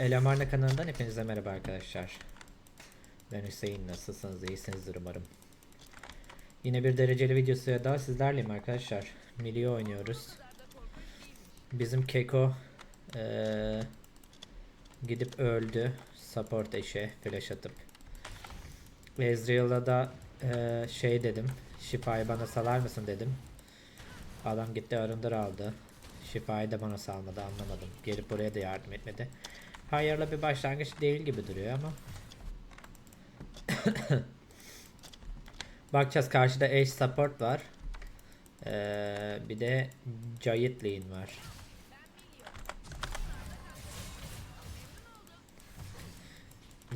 Elemarna kanalından hepinize merhaba arkadaşlar. Ben Hüseyin nasılsınız iyisinizdir umarım. Yine bir dereceli videosu daha sizlerleyim arkadaşlar. Milli oynuyoruz. Bizim Keko eee, gidip öldü. Support eşe flash atıp. Ezreal'a da eee, şey dedim. Şifayı bana salar mısın dedim. Adam gitti arındır aldı. Şifayı da bana salmadı anlamadım. Gelip buraya da yardım etmedi. Hayırlı bir başlangıç değil gibi duruyor ama. Bakacağız karşıda Ace Support var. Ee, bir de Giant Lane var.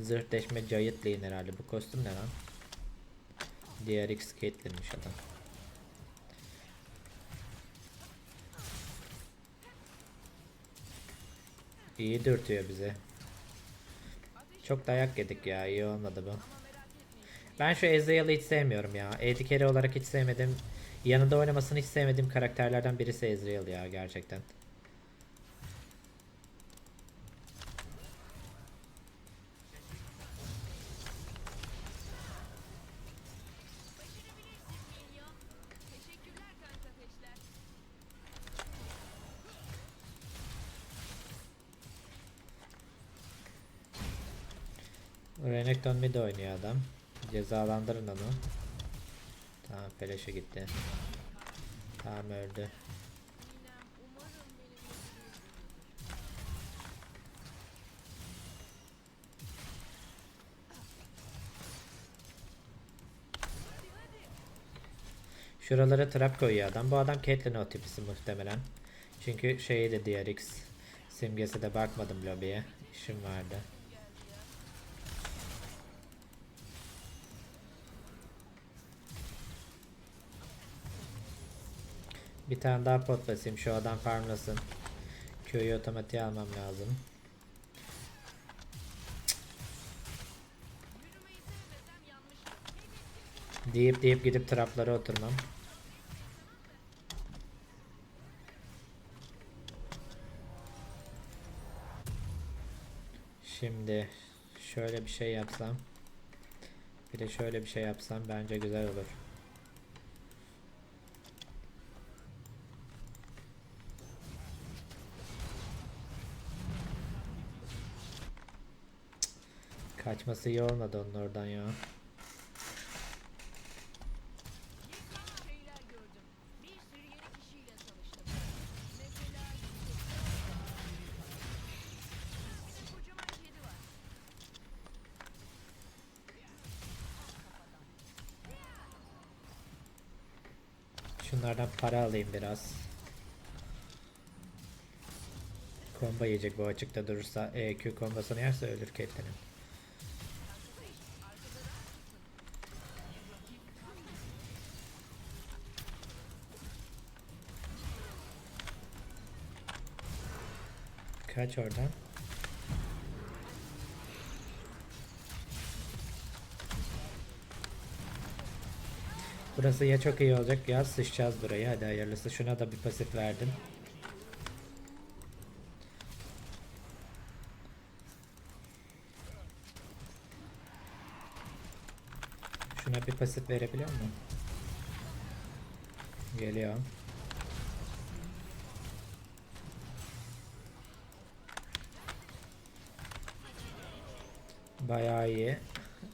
Zırhleşme Giant Lane herhalde. Bu kostüm ne lan? DRX Caitlyn'miş adam. İyi dürtüyor bize. Çok dayak yedik ya. iyi olmadı bu. Ben şu Ezreal'ı hiç sevmiyorum ya. Carry olarak hiç sevmedim. Yanında oynamasını hiç sevmediğim karakterlerden birisi Ezreal ya gerçekten. Renekton mid oynuyor adam. Cezalandırın onu. Tamam Flash'e gitti. Tamam öldü. Şuralara trap koyuyor adam. Bu adam Caitlyn o tipisi muhtemelen. Çünkü şeyi de DRX simgesi de bakmadım lobiye. İşim vardı. Bir tane daha pot basayım şu adam farmlasın. Köyü otomatiğe almam lazım. Deyip deyip gidip traplara oturmam. Şimdi şöyle bir şey yapsam. Bir de şöyle bir şey yapsam bence güzel olur. Kaçması iyi onun oradan ya. Şunlardan para alayım biraz. Komba yiyecek bu açıkta durursa EQ kombosunu yerse ölür Caitlyn'in. Kaç oradan? Burası ya çok iyi olacak ya sıçacağız burayı. Hadi hayırlısı. Şuna da bir pasif verdim. Şuna bir pasif verebiliyor mu? Geliyor. Bayağı iyi.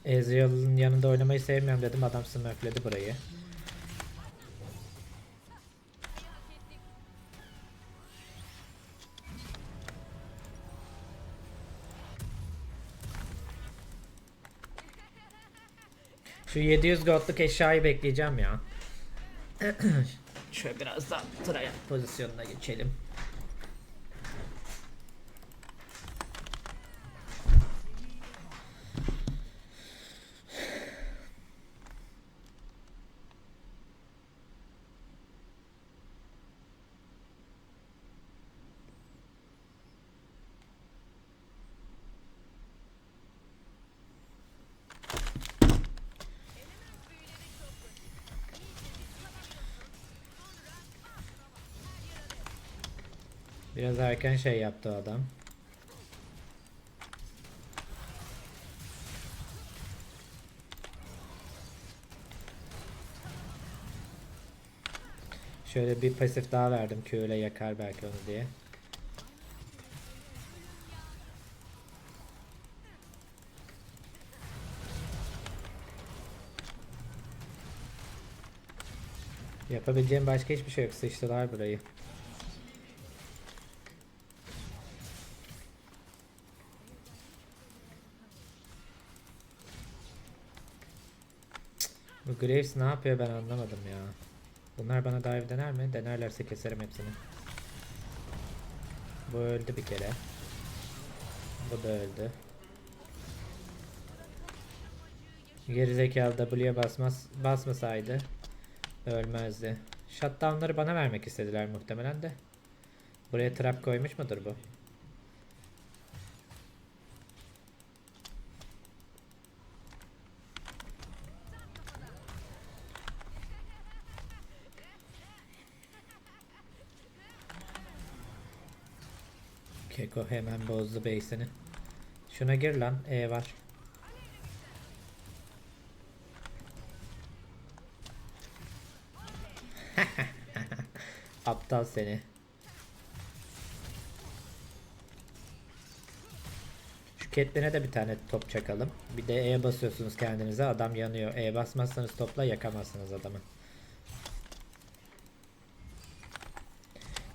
Ezreal'ın yanında oynamayı sevmiyorum dedim. Adam smurfledi burayı. Şu 700 gold'luk eşyayı bekleyeceğim ya. Şöyle biraz daha trial pozisyonuna geçelim. Biraz erken şey yaptı adam. Şöyle bir pasif daha verdim ki öyle yakar belki onu diye. Yapabileceğim başka hiçbir şey yok. Sıçtılar burayı. Graves ne yapıyor ben anlamadım ya. Bunlar bana dive dener mi? Denerlerse keserim hepsini. Bu öldü bir kere. Bu da öldü. Gerizekalı W'ye basmaz, basmasaydı ölmezdi. Shutdown'ları bana vermek istediler muhtemelen de. Buraya trap koymuş mudur bu? Keko hemen bozdu base'ini. Şuna gir lan. E var. Aptal seni. Şu Catelyn'e de bir tane top çakalım. Bir de E basıyorsunuz kendinize adam yanıyor. E basmazsanız topla yakamazsınız adamı.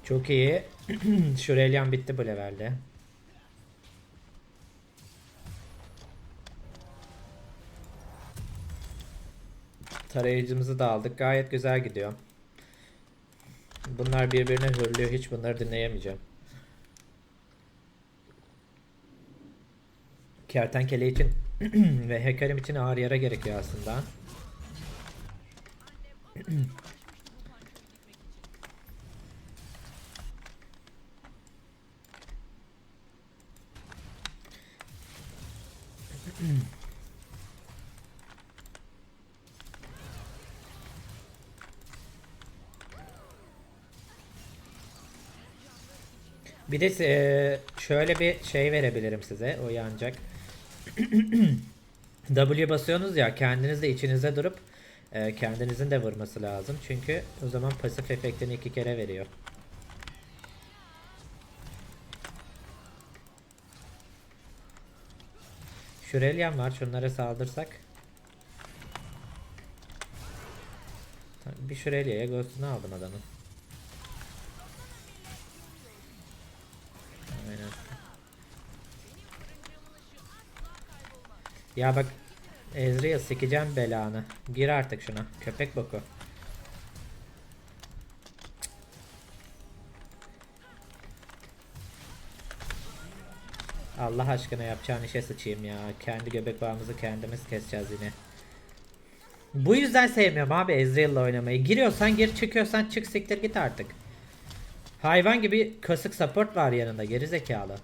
Çok iyi. Şurelyan bitti bu levelde. Tarayıcımızı da aldık. Gayet güzel gidiyor. Bunlar birbirine hırlıyor. Hiç bunları dinleyemeyeceğim. Kertenkele için ve Hekarim için ağır yara gerekiyor aslında. Bir de eee, şöyle bir şey verebilirim size. O yanacak. W basıyorsunuz ya kendiniz de içinize durup eee, kendinizin de vurması lazım. Çünkü o zaman pasif efektini iki kere veriyor. Şurelyan var. Şunlara saldırsak. Bir Şurelya'ya ghost'unu aldım adamın. Ya bak Ezreal sikeceğim belanı. Gir artık şuna. Köpek boku. Allah aşkına yapacağın işe sıçayım ya. Kendi göbek bağımızı kendimiz keseceğiz yine. Bu yüzden sevmiyorum abi Ezreal'la oynamayı. Giriyorsan gir çıkıyorsan çık siktir git artık. Hayvan gibi kasık support var yanında geri zekalı.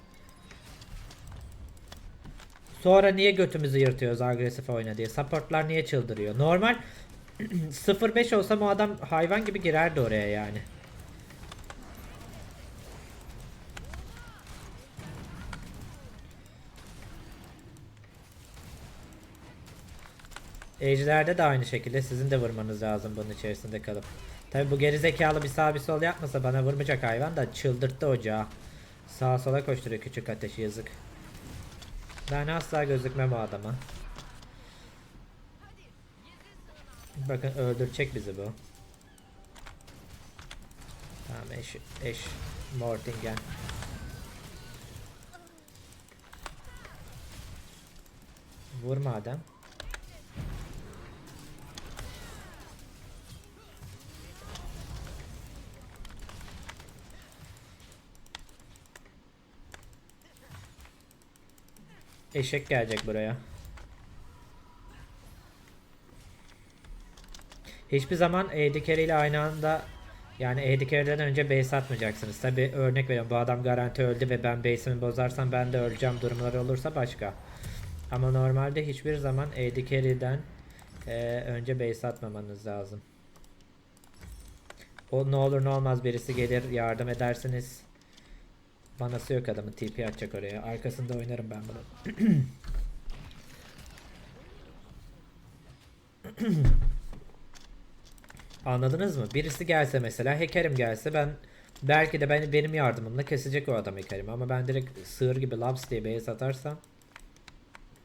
Sonra niye götümüzü yırtıyoruz agresif oyna diye. Supportlar niye çıldırıyor? Normal 0-5 olsam o adam hayvan gibi girerdi oraya yani. Ejder'de de aynı şekilde sizin de vurmanız lazım bunun içerisinde kalıp. Tabi bu gerizekalı bir sağ bir sol yapmasa bana vurmayacak hayvan da çıldırttı ocağı. Sağa sola koşturuyor küçük ateşi yazık. Ben asla gözükmem o adama. Bakın öldürecek bizi bu. Tamam eş, eş Mortingen. Vur madem. Eşek gelecek buraya. Hiçbir zaman AD ile aynı anda yani AD önce base atmayacaksınız. Tabi örnek veriyorum bu adam garanti öldü ve ben base'imi bozarsam ben de öleceğim durumları olursa başka. Ama normalde hiçbir zaman AD e, önce base atmamanız lazım. O ne olur ne olmaz birisi gelir yardım edersiniz. Manası yok adamın TP atacak oraya. Arkasında oynarım ben bunu. Anladınız mı? Birisi gelse mesela hackerim gelse ben belki de ben, benim yardımımla kesecek o adam hackerim ama ben direkt sığır gibi laps diye base atarsam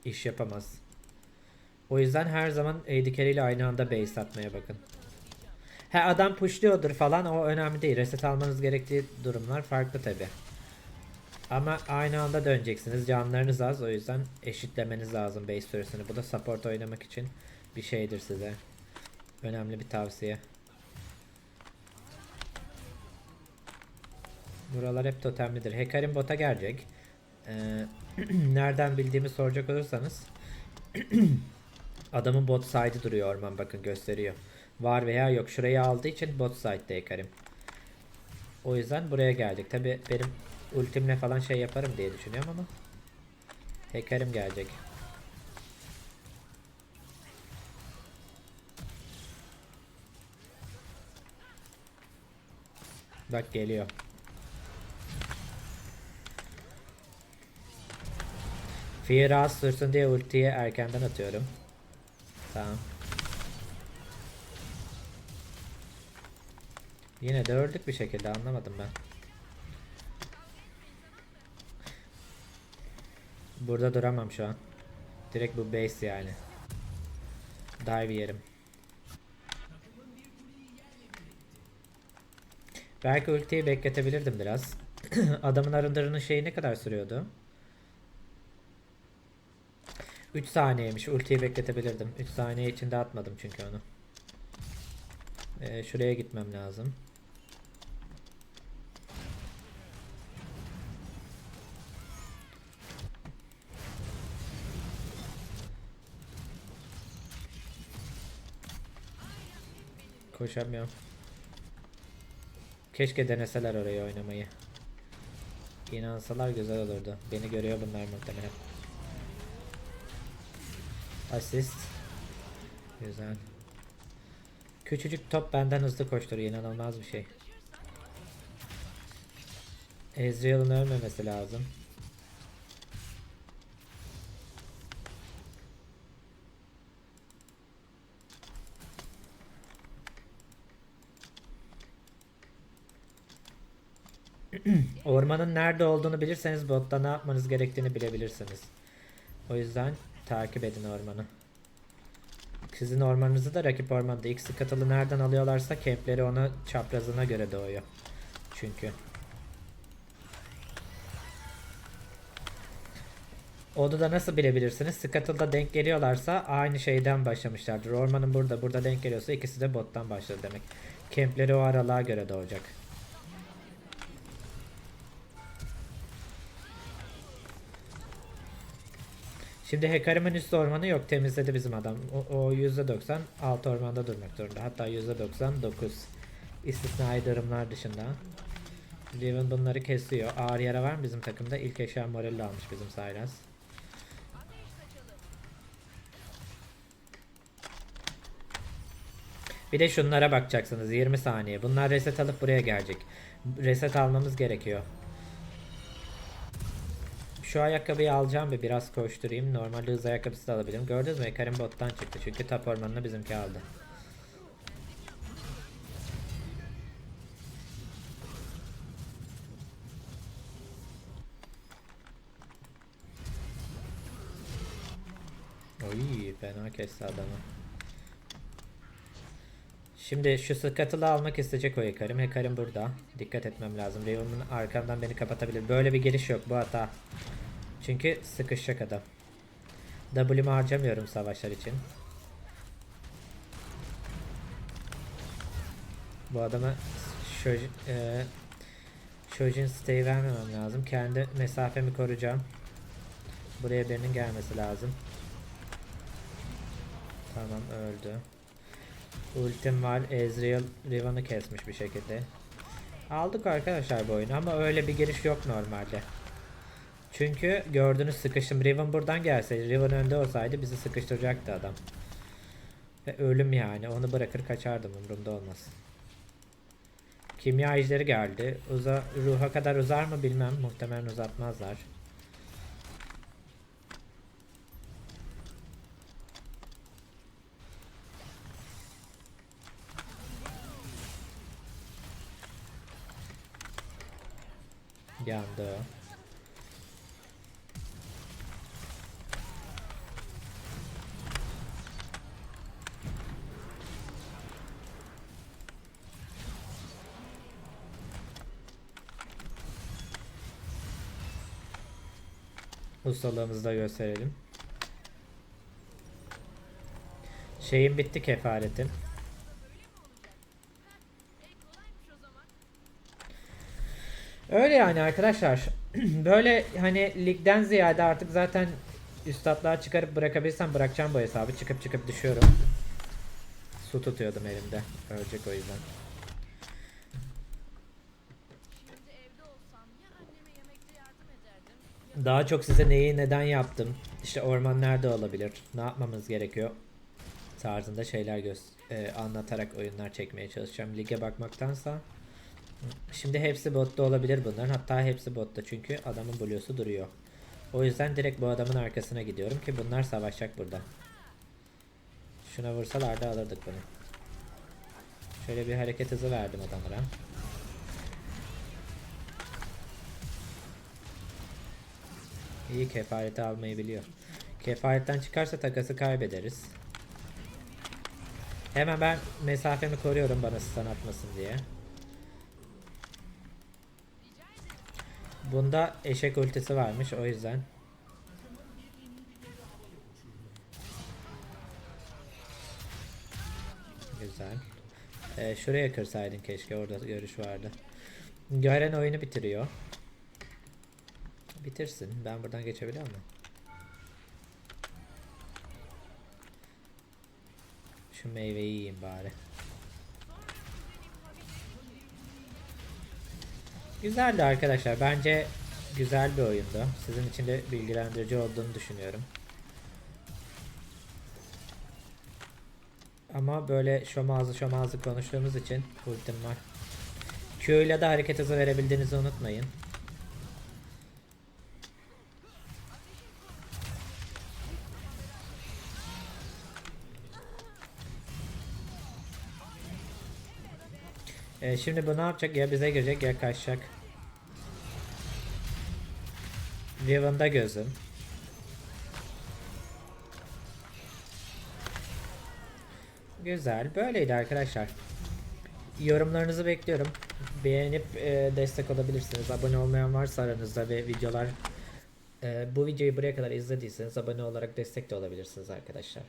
iş yapamaz. O yüzden her zaman AD ile aynı anda base atmaya bakın. Ha adam pushluyordur falan o önemli değil. Reset almanız gerektiği durumlar farklı tabi. Ama aynı anda döneceksiniz. Canlarınız az o yüzden eşitlemeniz lazım base süresini. Bu da support oynamak için bir şeydir size. Önemli bir tavsiye. Buralar hep totemlidir. Hekarim bota gelecek. Ee, nereden bildiğimi soracak olursanız adamın bot side'ı duruyor orman bakın gösteriyor. Var veya yok. Şurayı aldığı için bot side'de Hekarim. O yüzden buraya geldik. Tabi benim ultimle falan şey yaparım diye düşünüyorum ama Hekarim gelecek. Bak geliyor. Fear az sürsün diye ultiyi erkenden atıyorum. Tamam. Yine de öldük bir şekilde anlamadım ben. Burada duramam şu an. Direkt bu base yani. Dive yerim. Belki ultiyi bekletebilirdim biraz. Adamın arındırının şeyi ne kadar sürüyordu? 3 saniyemiş. Ultiyi bekletebilirdim. 3 saniye içinde atmadım çünkü onu. Ee, şuraya gitmem lazım. Koşamıyorum. Keşke deneseler orayı oynamayı. İnansalar güzel olurdu. Beni görüyor bunlar muhtemelen. Asist. Güzel. Küçücük top benden hızlı koşturuyor. inanılmaz bir şey. Ezreal'ın ölmemesi lazım. Ormanın nerede olduğunu bilirseniz botta ne yapmanız gerektiğini bilebilirsiniz. O yüzden takip edin ormanı. Sizin ormanınızı da rakip ormanda X katılı nereden alıyorlarsa kempleri ona çaprazına göre doğuyor. Çünkü. Onu da nasıl bilebilirsiniz? Scuttle'da denk geliyorlarsa aynı şeyden başlamışlardır. Ormanın burada, burada denk geliyorsa ikisi de bottan başladı demek. Kempleri o aralığa göre doğacak. Şimdi Hekarim'in üst ormanı yok temizledi bizim adam. O, o %90 alt ormanda durmak zorunda. Hatta %99 istisnai durumlar dışında. Riven bunları kesiyor. Ağır yara var mı bizim takımda? İlk eşya moralli almış bizim Sylas. Bir de şunlara bakacaksınız 20 saniye. Bunlar reset alıp buraya gelecek. Reset almamız gerekiyor. Şu ayakkabıyı alacağım ve biraz koşturayım. Normalde hız ayakkabısı da alabilirim. Gördünüz mü? Karim bottan çıktı. Çünkü tap ormanını bizimki aldı. Oy fena kesti adamı. Şimdi şu sıkıtılı almak isteyecek o Hekarim. Hekarim burada. Dikkat etmem lazım. Riven'ın arkamdan beni kapatabilir. Böyle bir giriş yok bu hata. Çünkü sıkışacak adam. W'mu harcamıyorum savaşlar için. Bu adama Shojin, e, Shojin vermemem lazım. Kendi mesafemi koruyacağım. Buraya birinin gelmesi lazım. Tamam öldü. Ultim var. Ezreal Riven'ı kesmiş bir şekilde. Aldık arkadaşlar bu oyunu ama öyle bir giriş yok normalde. Çünkü gördünüz sıkışım. Riven buradan gelseydi. Riven önde olsaydı bizi sıkıştıracaktı adam. Ve ölüm yani. Onu bırakır kaçardım. Umurumda olmaz. Kimya ejderi geldi. Uza, ruha kadar uzar mı bilmem. Muhtemelen uzatmazlar. Yandı. Ustalığımızı da gösterelim. Şeyin bitti zaman. Öyle yani arkadaşlar. Böyle hani ligden ziyade artık zaten üstatlığa çıkarıp bırakabilirsem bırakacağım bu hesabı. Çıkıp çıkıp düşüyorum. Su tutuyordum elimde. Ölecek o yüzden. Şimdi evde olsam ya anneme yemekte yardım ederdim ya Daha çok size neyi neden yaptım. İşte orman nerede olabilir. Ne yapmamız gerekiyor. Tarzında şeyler göz e, anlatarak oyunlar çekmeye çalışacağım. Lige bakmaktansa. Şimdi hepsi botta olabilir bunların. Hatta hepsi botta çünkü adamın blue'su duruyor. O yüzden direkt bu adamın arkasına gidiyorum ki bunlar savaşacak burada. Şuna vursalar da alırdık bunu. Şöyle bir hareket hızı verdim adamlara. İyi kefareti almayı biliyor. Kefaretten çıkarsa takası kaybederiz. Hemen ben mesafemi koruyorum bana stun atmasın diye. Bunda eşek ultisi varmış o yüzden. Güzel. Ee, şuraya kırsaydın keşke orada görüş vardı. Gören oyunu bitiriyor. Bitirsin. Ben buradan geçebiliyor muyum? Şu meyveyi yiyeyim bari. Güzeldi arkadaşlar. Bence güzel bir oyundu. Sizin için de bilgilendirici olduğunu düşünüyorum. Ama böyle şomazlı şomazlı konuştuğumuz için ultim var. Q ile de hareket hızı verebildiğinizi unutmayın. Ee, şimdi bu ne yapacak? Ya bize girecek ya kaçacak. Riven'da gözüm. Güzel. Böyleydi arkadaşlar. Yorumlarınızı bekliyorum. Beğenip e, destek olabilirsiniz. Abone olmayan varsa aranızda ve videolar e, bu videoyu buraya kadar izlediyseniz abone olarak destek de olabilirsiniz arkadaşlar.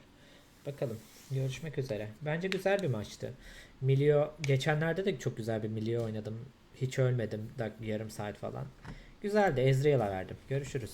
Bakalım. Görüşmek üzere. Bence güzel bir maçtı. Milio geçenlerde de çok güzel bir Milio oynadım. Hiç ölmedim. Yarım saat falan. Güzeldi. Ezreal'a verdim. Görüşürüz.